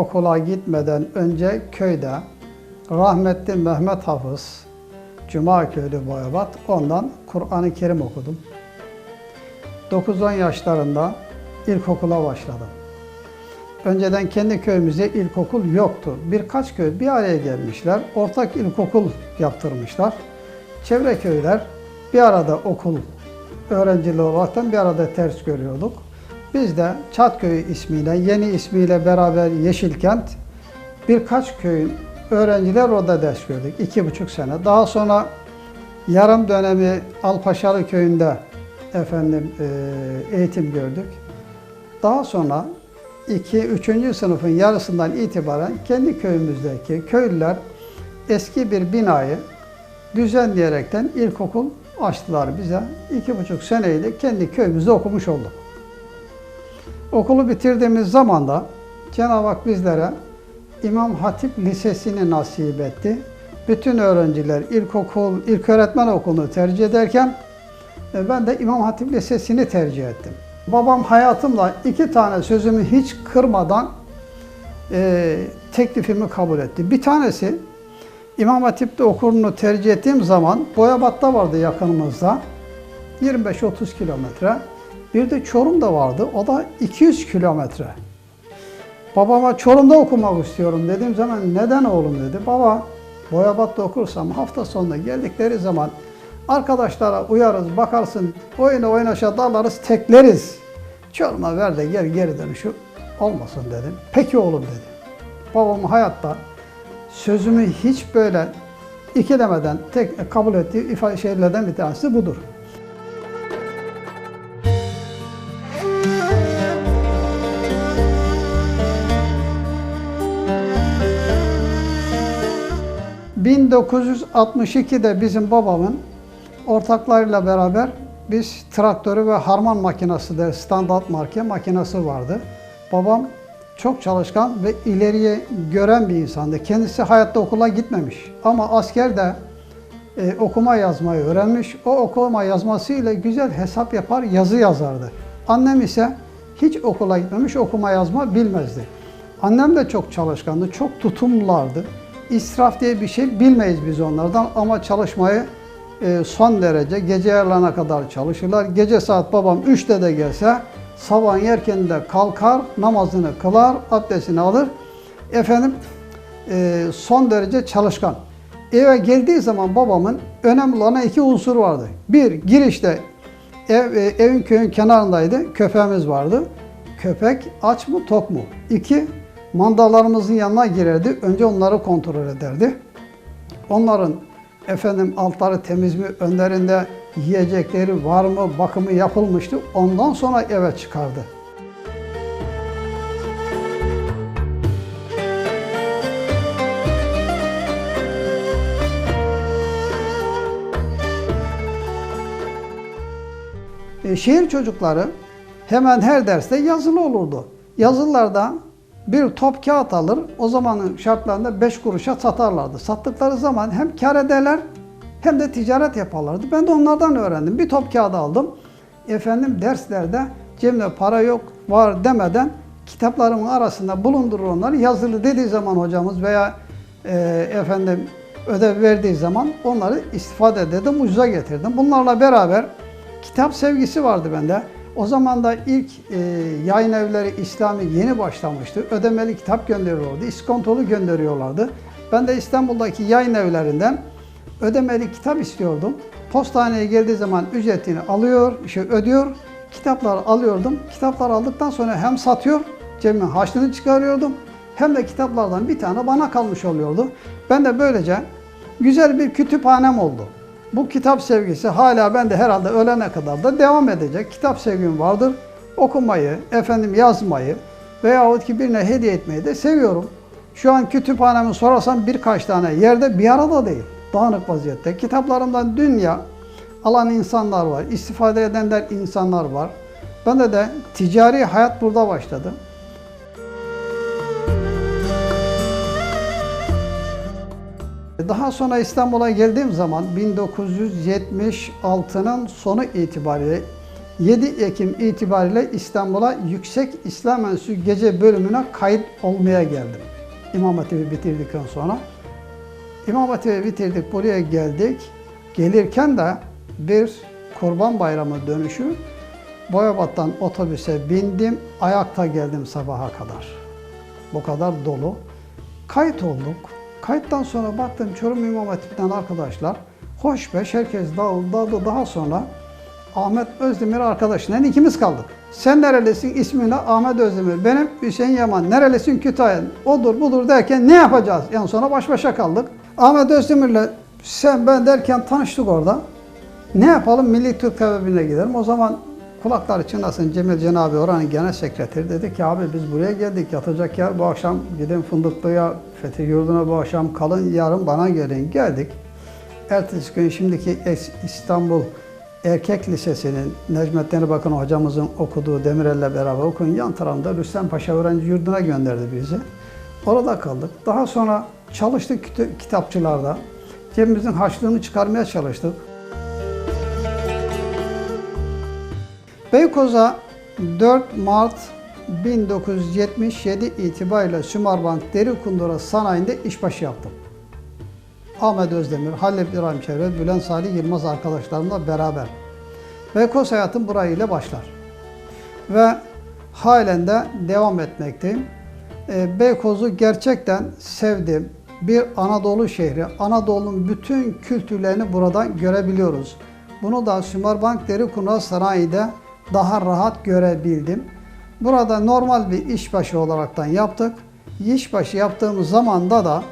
okula gitmeden önce köyde rahmetli Mehmet Hafız, Cuma Köylü Boyabat, ondan Kur'an-ı Kerim okudum. 9-10 yaşlarında ilkokula başladım. Önceden kendi köyümüzde ilkokul yoktu. Birkaç köy bir araya gelmişler. Ortak ilkokul yaptırmışlar. Çevre köyler bir arada okul öğrenciliği olaraktan bir arada ters görüyorduk. Biz de Çatköy ismiyle, yeni ismiyle beraber Yeşilkent birkaç köyün öğrenciler orada ders gördük. iki buçuk sene. Daha sonra yarım dönemi Alpaşalı köyünde efendim e, eğitim gördük. Daha sonra 2 3. sınıfın yarısından itibaren kendi köyümüzdeki köylüler eski bir binayı düzenleyerekten ilkokul açtılar bize. İki buçuk seneyi de kendi köyümüzde okumuş olduk. Okulu bitirdiğimiz zaman da Cenab-ı Hak bizlere İmam Hatip Lisesi'ni nasip etti. Bütün öğrenciler ilkokul, ilköğretmen okulunu tercih ederken e, ben de İmam Hatip Lisesi'ni tercih ettim. Babam hayatımda iki tane sözümü hiç kırmadan e, teklifimi kabul etti. Bir tanesi İmam Hatip'te okulunu tercih ettiğim zaman Boyabat'ta vardı yakınımızda. 25-30 kilometre. Bir de Çorum'da vardı. O da 200 kilometre. Babama Çorum'da okumak istiyorum dediğim zaman neden oğlum dedi. Baba Boyabat'ta okursam hafta sonunda geldikleri zaman arkadaşlara uyarız, bakarsın, oyuna oynaşa dalarız, tekleriz. Çorum'a ver de gel geri dönüşü olmasın dedim. Peki oğlum dedi. Babam hayatta sözümü hiç böyle ikilemeden tek kabul ettiği ifade şeylerden bir tanesi budur. ...1962'de bizim babamın ortaklarıyla beraber biz traktörü ve harman makinesi de standart marka makinesi vardı. Babam çok çalışkan ve ileriye gören bir insandı. Kendisi hayatta okula gitmemiş ama askerde e, okuma yazmayı öğrenmiş. O okuma yazmasıyla güzel hesap yapar, yazı yazardı. Annem ise hiç okula gitmemiş, okuma yazma bilmezdi. Annem de çok çalışkandı, çok tutumlulardı. İsraf diye bir şey bilmeyiz biz onlardan ama çalışmayı e, son derece gece yarılarına kadar çalışırlar. Gece saat babam 3'te de gelse sabah erken de kalkar, namazını kılar, abdestini alır. Efendim e, son derece çalışkan. Eve geldiği zaman babamın önemli olan iki unsur vardı. Bir, girişte ev, e, evin köyün kenarındaydı, köpeğimiz vardı. Köpek aç mı tok mu? İki, mandallarımızın yanına girerdi. Önce onları kontrol ederdi. Onların efendim altları temiz mi, önlerinde yiyecekleri var mı, bakımı yapılmıştı. Ondan sonra eve çıkardı. E, şehir çocukları hemen her derste yazılı olurdu. Yazılılarda bir top kağıt alır, o zamanın şartlarında 5 kuruşa satarlardı. Sattıkları zaman hem kar ederler hem de ticaret yaparlardı. Ben de onlardan öğrendim. Bir top kağıdı aldım. Efendim derslerde cebimde para yok, var demeden kitaplarımın arasında bulundurur onları. Yazılı dediği zaman hocamız veya e, efendim ödev verdiği zaman onları istifade ederdim, ucuza getirdim. Bunlarla beraber kitap sevgisi vardı bende. O zaman da ilk e, yayın evleri İslami yeni başlamıştı. Ödemeli kitap gönderiyorlardı, iskontolu gönderiyorlardı. Ben de İstanbul'daki yayın evlerinden ödemeli kitap istiyordum. Postaneye geldiği zaman ücretini alıyor, şey ödüyor. Kitaplar alıyordum. Kitaplar aldıktan sonra hem satıyor, cebimin harçlığını çıkarıyordum. Hem de kitaplardan bir tane bana kalmış oluyordu. Ben de böylece güzel bir kütüphanem oldu. Bu kitap sevgisi hala bende herhalde ölene kadar da devam edecek. Kitap sevgim vardır. Okumayı, efendim yazmayı veyahut ki birine hediye etmeyi de seviyorum. Şu an kütüphanemi sorarsam birkaç tane yerde bir arada değil. Dağınık vaziyette. Kitaplarımdan dünya alan insanlar var. istifade edenler insanlar var. Bende de ticari hayat burada başladı. Daha sonra İstanbul'a geldiğim zaman 1976'nın sonu itibariyle 7 Ekim itibariyle İstanbul'a Yüksek İslam Enstitüsü Gece Bölümüne kayıt olmaya geldim. İmam Hatip'i bitirdikten sonra. İmam Hatip'i bitirdik, buraya geldik. Gelirken de bir Kurban Bayramı dönüşü Boyabat'tan otobüse bindim, ayakta geldim sabaha kadar. Bu kadar dolu. Kayıt olduk. Kayıttan sonra baktım Çorum İmam Hatip'ten arkadaşlar hoş beş herkes dağıldı. Daha sonra Ahmet Özdemir arkadaşla ikimiz kaldık. Sen nerelisin? İsmin ne? Ahmet Özdemir. Benim Hüseyin Yaman. Nerelisin? Kütahya. Odur budur derken ne yapacağız? En sonra baş başa kaldık. Ahmet Özdemir'le sen ben derken tanıştık orada. Ne yapalım? Milli Türk Tevebbine gidelim. O zaman kulakları çınlasın Cemil Cenab-ı oranın genel sekreteri dedi ki abi biz buraya geldik yatacak yer bu akşam gidin Fındıklı'ya Fethi Yurdu'na bu akşam kalın yarın bana gelin. Geldik. Ertesi gün şimdiki İstanbul Erkek Lisesi'nin Necmettin Erbakan hocamızın okuduğu Demirel'le beraber okuyun yan tarafında Rüstem Paşa Öğrenci Yurdu'na gönderdi bizi. Orada kaldık. Daha sonra çalıştık kitapçılarda. Cebimizin harçlığını çıkarmaya çalıştık. Beykoz'a 4 Mart 1977 itibariyle Sümerbank Deri Kundura Sanayi'nde işbaşı yaptım. Ahmet Özdemir, Halil İbrahim Çevre, Bülent Salih Yılmaz arkadaşlarımla beraber. Beykoz hayatım burayla başlar. Ve halen de devam etmekteyim. Ee, Beykoz'u gerçekten sevdim. Bir Anadolu şehri. Anadolu'nun bütün kültürlerini buradan görebiliyoruz. Bunu da Sümerbank Deri Kundura Sanayi'de daha rahat görebildim. Burada normal bir işbaşı olaraktan yaptık. İşbaşı yaptığımız zamanda da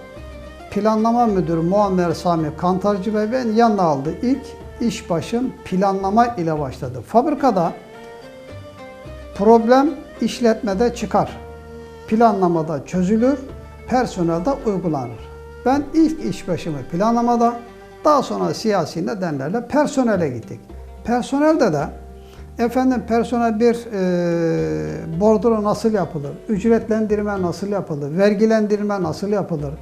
planlama müdürü Muammer Sami Kantarcı Bey beni yanına aldı. İlk iş başım planlama ile başladı. Fabrikada problem işletmede çıkar. Planlamada çözülür, personelde uygulanır. Ben ilk iş başımı planlamada, daha sonra siyasi nedenlerle personele gittik. Personelde de efendim personel bir e, bordro nasıl yapılır, ücretlendirme nasıl yapılır, vergilendirme nasıl yapılır,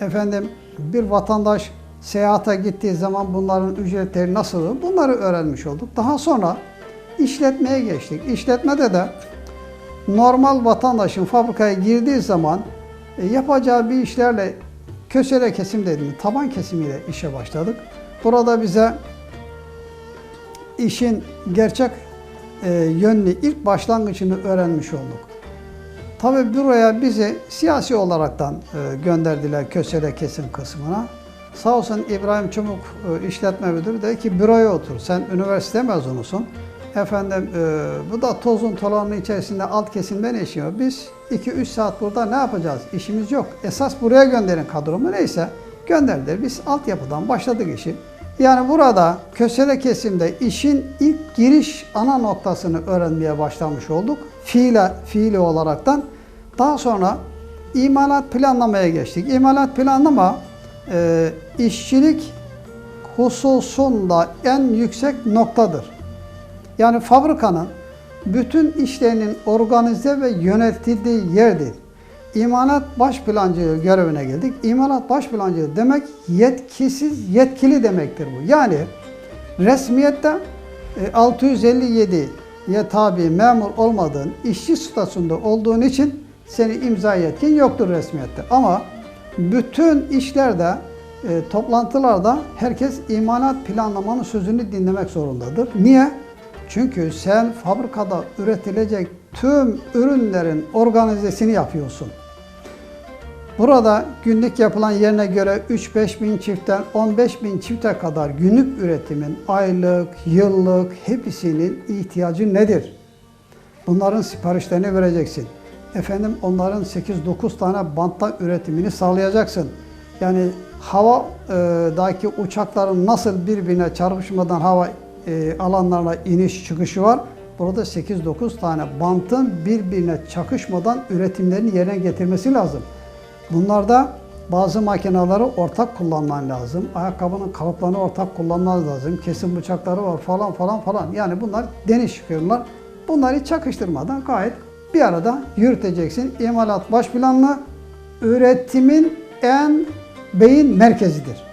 efendim bir vatandaş seyahate gittiği zaman bunların ücretleri nasıl bunları öğrenmiş olduk. Daha sonra işletmeye geçtik. İşletmede de normal vatandaşın fabrikaya girdiği zaman e, yapacağı bir işlerle kösele kesim dediğimiz taban kesimiyle işe başladık. Burada bize işin gerçek e, yönünü ilk başlangıcını öğrenmiş olduk. Tabii buraya bizi siyasi olaraktan e, gönderdiler kösele kesim kısmına. Sağ olsun İbrahim Çumuk e, işletme müdürü dedi ki büroya otur. Sen üniversite mezunusun. Efendim bu da tozun tolanın içerisinde alt kesimden işiyor. Biz 2-3 saat burada ne yapacağız? İşimiz yok. Esas buraya gönderin kadromu neyse gönderdiler. Biz altyapıdan başladık işi. Yani burada kösele kesimde işin ilk giriş ana noktasını öğrenmeye başlamış olduk. Fiile, fiili olaraktan. Daha sonra imalat planlamaya geçtik. İmalat planlama e, işçilik hususunda en yüksek noktadır. Yani fabrikanın bütün işlerinin organize ve yönetildiği yerdir. İmalat baş plancılığı görevine geldik. İmalat baş plancılığı demek yetkisiz, yetkili demektir bu. Yani resmiyette e, 657'ye tabi memur olmadığın, işçi statüsünde olduğun için senin imza yetkin yoktur resmiyette. Ama bütün işlerde, e, toplantılarda herkes imalat planlamanın sözünü dinlemek zorundadır. Niye? Çünkü sen fabrikada üretilecek tüm ürünlerin organizesini yapıyorsun. Burada günlük yapılan yerine göre 3-5 bin çiftten 15 bin çifte kadar günlük üretimin aylık, yıllık hepsinin ihtiyacı nedir? Bunların siparişlerini vereceksin. Efendim onların 8-9 tane bantta üretimini sağlayacaksın. Yani havadaki uçakların nasıl birbirine çarpışmadan hava e, alanlarına iniş çıkışı var. Burada 8-9 tane bantın birbirine çakışmadan üretimlerini yerine getirmesi lazım. Bunlarda bazı makineleri ortak kullanman lazım. Ayakkabının kalıplarını ortak kullanman lazım. Kesim bıçakları var falan falan falan. Yani bunlar deniş çıkıyorlar. Bunları çakıştırmadan gayet bir arada yürüteceksin. İmalat baş planlı üretimin en beyin merkezidir.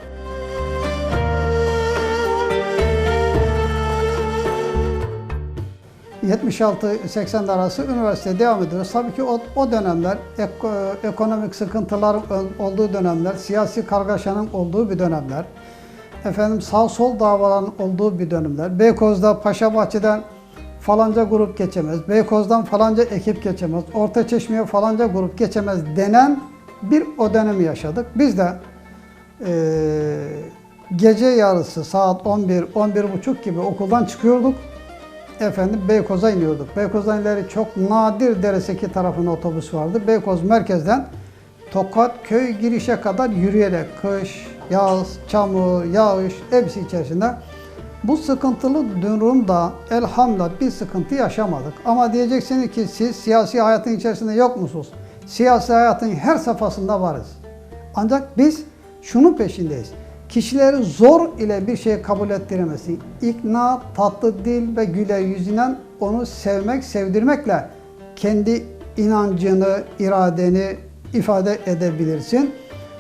76-80 arası üniversiteye devam ediyoruz. Tabii ki o, o dönemler ek- ekonomik sıkıntıların ol- olduğu dönemler, siyasi kargaşanın olduğu bir dönemler, efendim sağ sol davaların olduğu bir dönemler. Beykoz'da Paşabahçe'den falanca grup geçemez, Beykoz'dan falanca ekip geçemez, Orta Çeşme'ye falanca grup geçemez denen bir o dönemi yaşadık. Biz de eee, gece yarısı saat 11-11.30 gibi okuldan çıkıyorduk. Efendim Beykoz'a iniyorduk. Beykoz'dan ileri çok nadir Dereseki tarafına otobüs vardı. Beykoz merkezden Tokat köy girişe kadar yürüyerek kış, yaz, çamur, yağış hepsi içerisinde bu sıkıntılı durumda elhamdülillah bir sıkıntı yaşamadık. Ama diyeceksiniz ki siz siyasi hayatın içerisinde yok musunuz? Siyasi hayatın her safhasında varız. Ancak biz şunun peşindeyiz. Kişileri zor ile bir şey kabul ettiremezsin. İkna, tatlı dil ve güler yüzünden onu sevmek, sevdirmekle kendi inancını, iradeni ifade edebilirsin.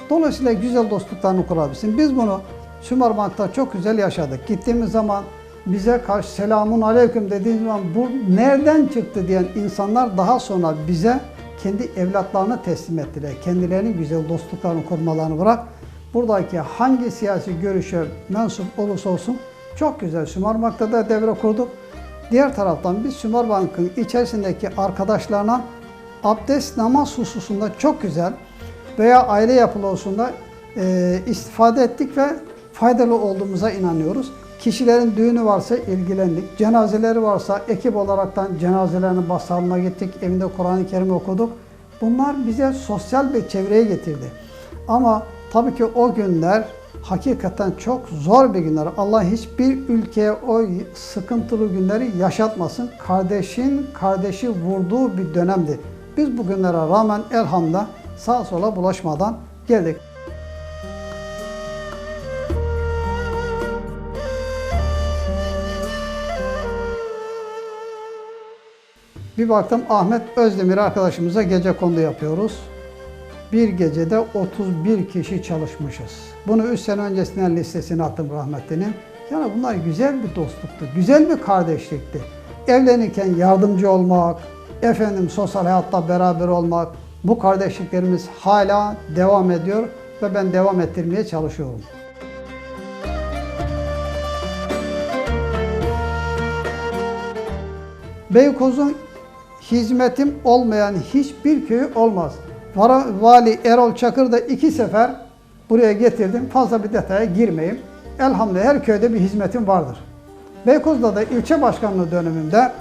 Dolayısıyla güzel dostluklarını kurabilirsin. Biz bunu Sümerbank'ta çok güzel yaşadık. Gittiğimiz zaman bize karşı selamun aleyküm dediğimiz zaman bu nereden çıktı diyen insanlar daha sonra bize kendi evlatlarını teslim ettiler. Kendilerinin güzel dostluklarını kurmalarını bırak. Buradaki hangi siyasi görüşe mensup olursa olsun çok güzel Sümerbank'ta da devre kurduk. Diğer taraftan biz Sümerbank'ın içerisindeki arkadaşlarına abdest namaz hususunda çok güzel veya aile yapılosunda e, istifade ettik ve faydalı olduğumuza inanıyoruz. Kişilerin düğünü varsa ilgilendik. Cenazeleri varsa ekip olaraktan cenazelerinin başsağlığına gittik. Evinde Kur'an-ı Kerim okuduk. Bunlar bize sosyal bir çevreye getirdi. Ama tabii ki o günler hakikaten çok zor bir günler. Allah hiçbir ülkeye o sıkıntılı günleri yaşatmasın. Kardeşin kardeşi vurduğu bir dönemdi. Biz bu günlere rağmen elhamdülillah sağa sola bulaşmadan geldik. Bir baktım Ahmet Özdemir arkadaşımıza gece kondu yapıyoruz. Bir gecede 31 kişi çalışmışız. Bunu 3 sene öncesinden listesine attım rahmetlinin. Yani bunlar güzel bir dostluktu, güzel bir kardeşlikti. Evlenirken yardımcı olmak, efendim sosyal hayatta beraber olmak, bu kardeşliklerimiz hala devam ediyor ve ben devam ettirmeye çalışıyorum. Beykoz'un hizmetim olmayan hiçbir köyü olmaz. Vali Erol Çakır da iki sefer buraya getirdim. Fazla bir detaya girmeyeyim. Elhamdülillah her köyde bir hizmetim vardır. Beykoz'da da ilçe başkanlığı döneminde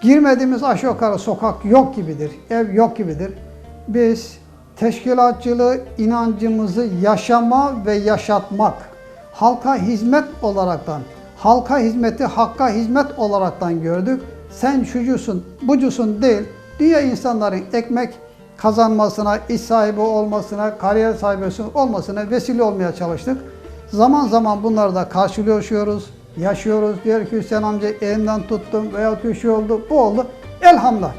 girmediğimiz aşağı yukarı sokak yok gibidir, ev yok gibidir. Biz teşkilatçılığı inancımızı yaşama ve yaşatmak, halka hizmet olaraktan, halka hizmeti hakka hizmet olaraktan gördük. Sen şucusun, bucusun değil, dünya insanların ekmek kazanmasına, iş sahibi olmasına, kariyer sahibi olmasına vesile olmaya çalıştık. Zaman zaman bunları da karşılıyoruz, yaşıyoruz. Diyor ki Hüseyin amca elimden tuttum veya ki şu oldu, bu oldu. Elhamdülillah.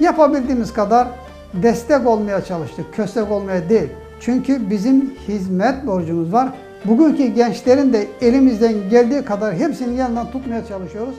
Yapabildiğimiz kadar destek olmaya çalıştık, köstek olmaya değil. Çünkü bizim hizmet borcumuz var. Bugünkü gençlerin de elimizden geldiği kadar hepsinin yanından tutmaya çalışıyoruz.